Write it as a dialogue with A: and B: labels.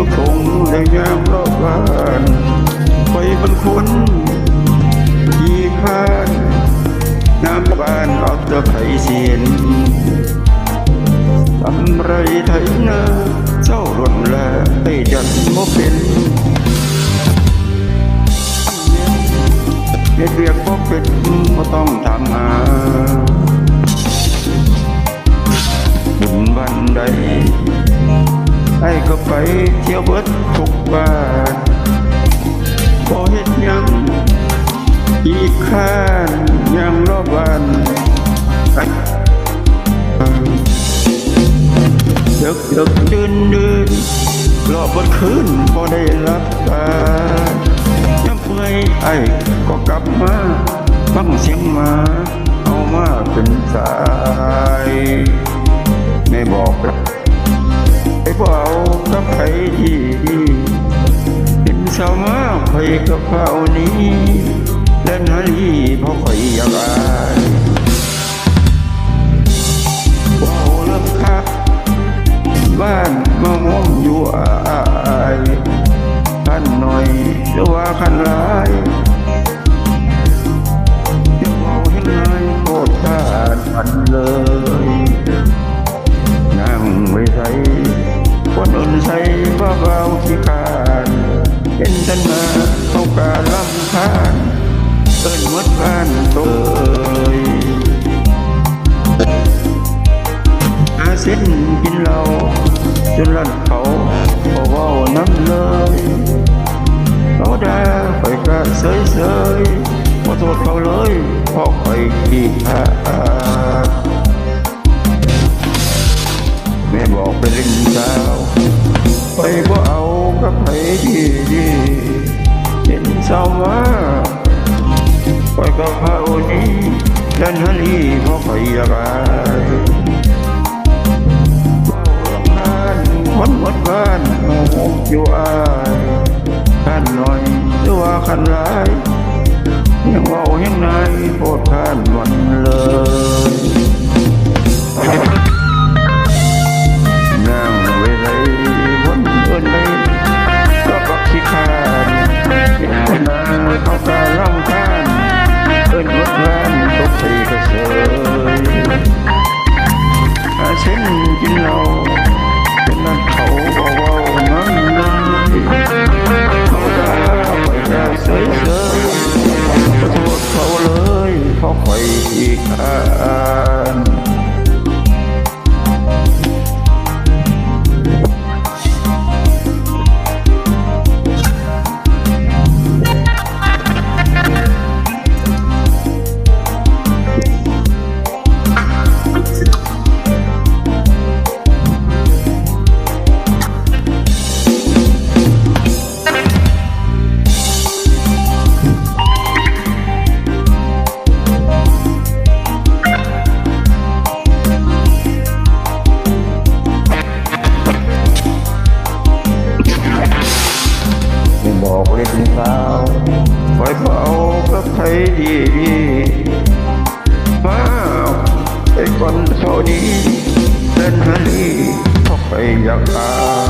A: จ้คงและยามรอบบ้านไปบรรคุนขี่ข้านน้ำบ้านเอาจะไถ่เสียนทำไรไทยนาเจ้ารอนและไปจันบ่เป็นเรียกเรียกบ่เป็นก็ต้องทำมาบุญวันใด ก็ไปเที่ยวเบิดทุกบ้านพอเห็นยังอีกข้านยังรอบวันเดึกดึกดื่นดื่นรอบบนคืนพอได้รับตาย้ำเมื่อยไอ้ก็กลับมาฟังเสียงมาเอามาเป็นสาย ไม่บอกรักไอ้บ่เอากับใครที่ดีเป็นสาวมาใครกับเขานี้เล่นาลีเพราะข่อยยากอายว้าวเริ่มคักบ้านมามองอยู่อายขันหน่อยหรือว่าขันหลาย เป็นตันมาเข้ากาลำคาญเอิ้นหมดบ้านโตยอาเส้นกินเหล้าจนลั่นเขาพอเว้าน้ำเลยเขาด่าไปก็เสยเสยขอโทษเขาเลยเพราะไปขี้ขาแม่บอกไปเล่นสาวไปบ่เอา กับใครดีดีเห็นสาวมาไปกับเขานี้ดันฮะลีเพราไปยากอายเฝ้าลำคาญคนหมดบ้านโมโหอยู่อายขันหน่อยหรือว่าขันร้ายยังเว่ายังนา มาเขาตาล่ำคานเอินวัดร้านตกใส่กระเซยอาเส้ มาวไอ้คนเท่านี้เดินให้พวกไปอยากตาย